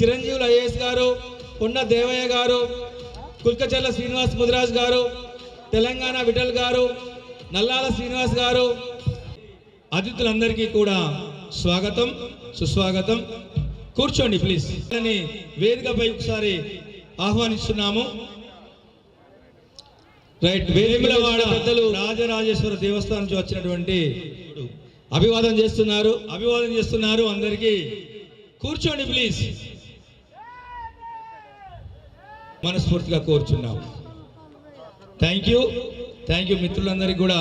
చిరంజీవులు IAS గారు కొండ దేవయ్య గారు కుల్కచర్ల శ్రీనివాస్ ముదిరాజ్ గారు తెలంగాణ విఠల్ గారు నల్లాల శ్రీనివాస్ గారు. అతిథులందరికీ కూడా స్వాగతం సుస్వాగతం. కూర్చోండి ప్లీజ్ అని వేదికపై ఒకసారి ఆహ్వానిస్తున్నాము. రైట్ వేములవాడ పెద్దలు రాజరాజేశ్వర దేవస్థానం నుంచి వచ్చినటువంటి అభివాదం చేస్తున్నారు. అభివాదం చేస్తున్నారు అందరికీ. కూర్చోండి ప్లీజ్ మనస్ఫూర్తిగా కోరుచున్నాం. థ్యాంక్ యూ థ్యాంక్ యూ మిత్రులందరికీ కూడా.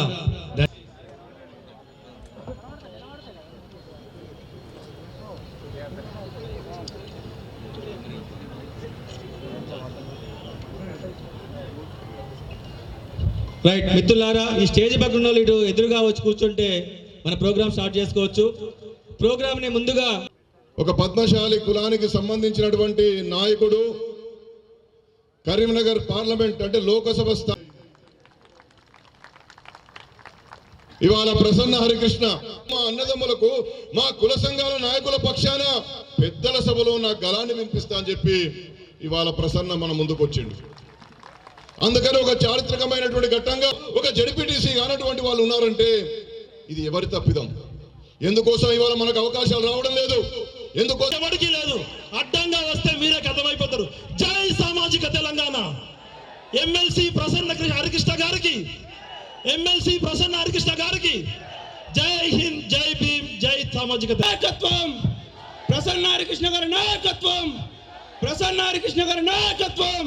రైట్ మిత్రులారా ఈ స్టేజ్ పక్కన వాళ్ళు ఇటు ఎదురుగా వచ్చి కూర్చుంటే మన ప్రోగ్రామ్ స్టార్ట్ చేసుకోవచ్చు. ప్రోగ్రామ్ని ముందుగా ఒక పద్మశాలి కులానికి సంబంధించినటువంటి నాయకుడు కరీంనగర్ పార్లమెంట్ అంటే లోకసభ స్థానం ఇవాళ ప్రసన్న హరికృష్ణ మా అన్నదమ్ములకు మా కుల సంఘాల నాయకుల పక్షాన పెద్దల సభలో నా గలాన్ని వినిపిస్తా అని చెప్పి ఇవాళ ప్రసన్న మన ముందుకు వచ్చిండు. అందుకని ఒక చారిత్రకమైనటువంటి ఘట్టంగా ఒక జడిపిటిసి కానటువంటి వాళ్ళు ఉన్నారంటే ఇది ఎవరి తప్పిదం? ఎందుకోసం ఇవాళ మనకు అవకాశాలు రావడం లేదు? ఎందుకోసం లేదు. అడ్డంగా వస్తే మీరే కథమైపోతారు. జై ఎమ్మెల్సీ ప్రసన్న కృష్ణ హరికృష్ణ గారికి ఎమ్మెల్సీ ప్రసన్న హరికృష్ణ గారికి జై హింద్ జై భీమ్ జై సామాజిక తె- నాయకత్వం ప్రసన్న హరికృష్ణ గారి నాయకత్వం ప్రసన్న హరికృష్ణ గారి నాయకత్వం